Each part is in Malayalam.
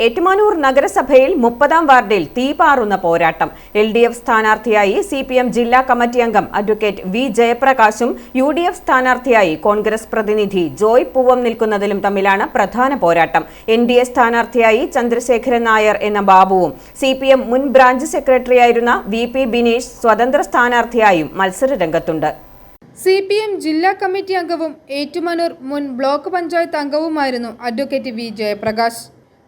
ഏറ്റുമാനൂർ നഗരസഭയിൽ മുപ്പതാം വാർഡിൽ തീപാറുന്ന പോരാട്ടം. എൽ ഡി എഫ് സ്ഥാനാർത്ഥിയായി സി പി എം ജില്ലാ കമ്മിറ്റി അംഗം അഡ്വക്കേറ്റ് വി ജയപ്രകാശും യു ഡി എഫ് സ്ഥാനാർത്ഥിയായി കോൺഗ്രസ് പ്രതിനിധി ജോയ് പൂവം നിൽക്കുന്നതിലും തമ്മിലാണ് പ്രധാന പോരാട്ടം. എൻ ഡി എ സ്ഥാനാർത്ഥിയായി ചന്ദ്രശേഖരൻ നായർ എന്ന ബാബുവും സി പി എം മുൻ ബ്രാഞ്ച് സെക്രട്ടറിയായിരുന്ന വി പി ബിനീഷ് സ്വതന്ത്ര സ്ഥാനാർത്ഥിയായും മത്സരരംഗത്തുണ്ട്. സി പി എം ജില്ലാ കമ്മിറ്റി അംഗവും ഏറ്റുമാനൂർ മുൻ ബ്ലോക്ക് പഞ്ചായത്ത് അംഗവുമായിരുന്നു അഡ്വക്കേറ്റ് വി ജയപ്രകാശ്.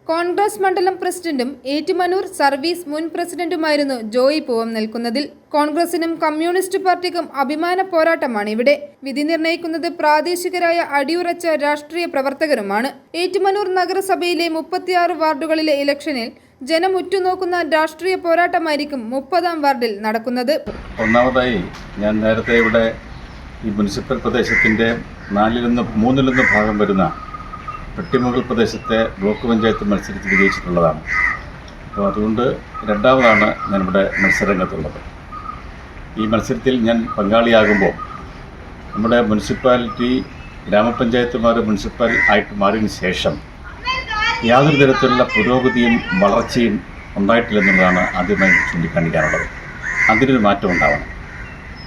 കോൺഗ്രസ് മണ്ഡലം പ്രസിഡന്റും ഏറ്റുമാനൂർ സർവീസ് മുൻ പ്രസിഡന്റുമായിരുന്നു ജോയി പൂവം നിൽക്കുന്നതിൽ കോൺഗ്രസിനും കമ്മ്യൂണിസ്റ്റ് പാർട്ടിക്കും അഭിമാന പോരാട്ടമാണ് ഇവിടെ. വിധി നിർണയിക്കുന്നത് പ്രാദേശികരായ അടിയുറച്ച രാഷ്ട്രീയ പ്രവർത്തകരുമാണ്. ഏറ്റുമാനൂർ നഗരസഭയിലെ മുപ്പത്തിയാറ് വാർഡുകളിലെ ഇലക്ഷനിൽ ജനം ഉറ്റുനോക്കുന്ന രാഷ്ട്രീയ പോരാട്ടമായിരിക്കും മുപ്പതാം വാർഡിൽ നടക്കുന്നത്. ഒന്നാമതായി ഞാൻ നേരത്തെ ഇവിടെ ഈ മുനിസിപ്പൽ പ്രദേശത്തിന്റെ നാലിലൊന്ന് മൂന്നിലൊന്ന് ഭാഗം വരുന്ന പെട്ടിമുകൾ പ്രദേശത്തെ ബ്ലോക്ക് പഞ്ചായത്ത് മത്സരിച്ച് വിജയിച്ചിട്ടുള്ളതാണ്. അപ്പോൾ അതുകൊണ്ട് രണ്ടാമതാണ് ഞാനിവിടെ മത്സരരംഗത്തുള്ളത്. ഈ മത്സരത്തിൽ ഞാൻ പങ്കാളിയാകുമ്പോൾ നമ്മുടെ മുനിസിപ്പാലിറ്റി ഗ്രാമപഞ്ചായത്തുമാർ മുനിസിപ്പൽ ആയിട്ട് മാറിയതിന് ശേഷം യാതൊരു തരത്തിലുള്ള പുരോഗതിയും വളർച്ചയും ഉണ്ടായിട്ടില്ലെന്നുള്ളതാണ് ആദ്യമായി ചൂണ്ടിക്കാണിക്കാനുള്ളത്. അതിനൊരു മാറ്റം ഉണ്ടാവണം.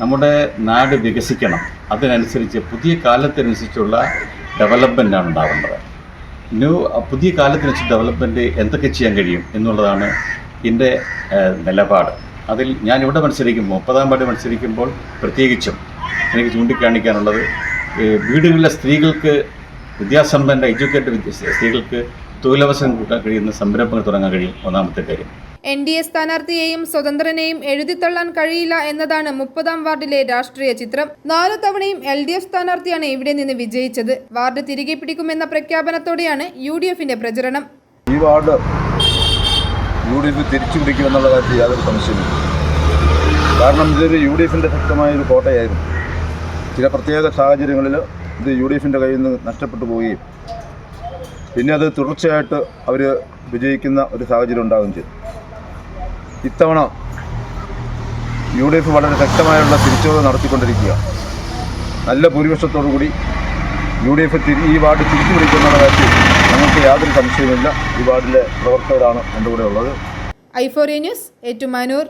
നമ്മുടെ നാട് വികസിക്കണം. അതിനനുസരിച്ച് പുതിയ കാലത്തിനനുസരിച്ചുള്ള ഡെവലപ്മെന്റാണ് ഉണ്ടാവേണ്ടത്. ന്യൂ പുതിയ കാലത്തിന് വെച്ച് ഡെവലപ്മെന്റ് എന്തൊക്കെ ചെയ്യാൻ കഴിയും എന്നുള്ളതാണ് എന്റെ നിലപാട്. അതിൽ ഞാൻ ഇവിടെ മത്സരിക്കുമ്പോൾ മുപ്പതാം വാർഡ് മത്സരിക്കുമ്പോൾ പ്രത്യേകിച്ചും എനിക്ക് ചൂണ്ടിക്കാണിക്കാനുള്ളത് വീടുകളിലെ സ്ത്രീകൾക്ക് വിദ്യാസമ്പന്ന എഡ്യൂക്കേറ്റഡ് സ്ത്രീകൾക്ക് തൊഴിലവസരം കൂട്ടാൻ കഴിയുന്ന സംരംഭങ്ങൾ തുടങ്ങാൻ കഴിയും. ഒന്നാമത്തെ കാര്യം. എൻ ഡി എ സ്ഥാനാർത്ഥിയെയും സ്വതന്ത്രനെയും എഴുതിത്തള്ളാൻ കഴിയില്ല എന്നതാണ് മുപ്പതാം വാർഡിലെ രാഷ്ട്രീയ ചിത്രം. നാല് തവണയും എൽ ഡി എഫ് സ്ഥാനാർത്ഥിയാണ് ഇവിടെ നിന്ന് വിജയിച്ചത്. വാർഡ് തിരികെ പിടിക്കുമെന്ന പ്രഖ്യാപനത്തോടെയാണ് യു ഡി എഫിന്റെ പ്രചരണം. ഈ വാർഡ് യു ഡി എഫ് തിരിച്ചു പിടിക്കുമെന്നുള്ള കാര്യത്തിൽ യാതൊരു സംശയമില്ല കാരണം ഇതൊരു യു ഡി ശക്തമായ ഒരു കോട്ടയായിരുന്നു. ചില പ്രത്യേക സാഹചര്യങ്ങളിൽ ഇത് യു ഡി എഫിന്റെ കയ്യിൽ നിന്ന് നഷ്ടപ്പെട്ടു പോവുകയും പിന്നെ അത് തുടർച്ചയായിട്ട് അവർ വിജയിക്കുന്ന ഒരു സാഹചര്യം ഉണ്ടാവുകയും ചെയ്തു. ഇത്തവണ യു ഡി എഫ് വളരെ ശക്തമായുള്ള തിരിച്ചുവരവ് നടത്തിക്കൊണ്ടിരിക്കുക. നല്ല ഭൂരിപക്ഷത്തോടു കൂടി യു ഡി എഫ് തിരി ഈ വാർഡ് തിരിച്ചു പിടിക്കുമെന്നുള്ള കാര്യത്തിൽ ഞങ്ങൾക്ക് യാതൊരു സംശയവുമില്ല. ഈ വാർഡിലെ പ്രവർത്തകരാണ് എന്റെ കൂടെ ഉള്ളത് ഐഫോറിയ ന്യൂസ് ഏറ്റുമാനൂർ.